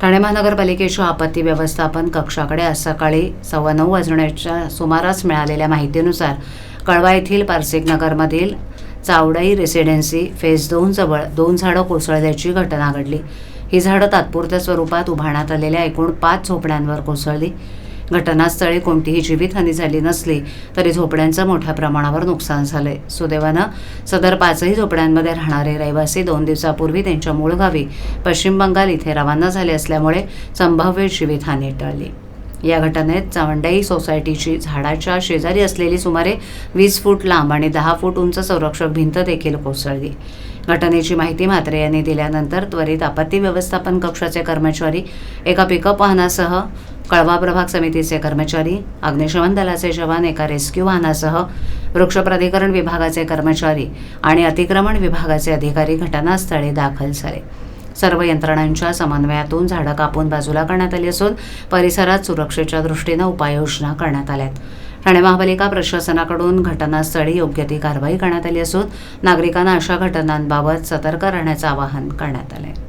ठाणे महानगरपालिकेच्या आपत्ती व्यवस्थापन कक्षाकडे आज सकाळी सव्वा नऊ वाजण्याच्या सुमारास मिळालेल्या माहितीनुसार कळवा येथील पारसिक नगरमधील चावडाई रेसिडेन्सी फेज दोनजवळ दोन झाडं कोसळल्याची घटना घडली. ही झाडं तात्पुरत्या स्वरूपात उभारण्यात आलेल्या एकूण पाच झोपड्यांवर कोसळली. घटनास्थळी कोणतीही जीवितहानी झाली नसली तरी झोपड्यांचं मोठ्या प्रमाणावर नुकसान झालंय. सुदैवानं सदर पाचही झोपड्यांमध्ये राहणारे रहिवासी दोन दिवसापूर्वी त्यांच्या मूळ गावी पश्चिम बंगाल इथे रवाना झाले असल्यामुळे संभाव्य जीवितहानी टळली. या घटनेत चावंडाई सोसायटीची झाडाच्या शेजारी असलेली सुमारे वीस फूट लांब आणि दहा फूट उंच संरक्षक भिंत देखील कोसळली. घटनेची माहिती म्हात्रे यांनी दिल्यानंतर त्वरित आपत्ती व्यवस्थापन कक्षाचे कर्मचारी एका पिकअप वाहनासह कळवा प्रभाग समितीचे कर्मचारी अग्निशमन दलाचे जवान एका रेस्क्यू वाहनासह वृक्ष प्राधिकरण विभागाचे कर्मचारी आणि अतिक्रमण विभागाचे अधिकारी घटनास्थळी दाखल झाले. सर्व यंत्रणांच्या समन्वयातून झाडं कापून बाजूला करण्यात आली असून परिसरात सुरक्षेच्या दृष्टीनं उपाययोजना करण्यात आल्यात. ठाणे महापालिका प्रशासनाकडून घटनास्थळी योग्य ती कारवाई करण्यात आली असून नागरिकांना अशा घटनांबाबत सतर्क राहण्याचं आवाहन करण्यात आलं आहे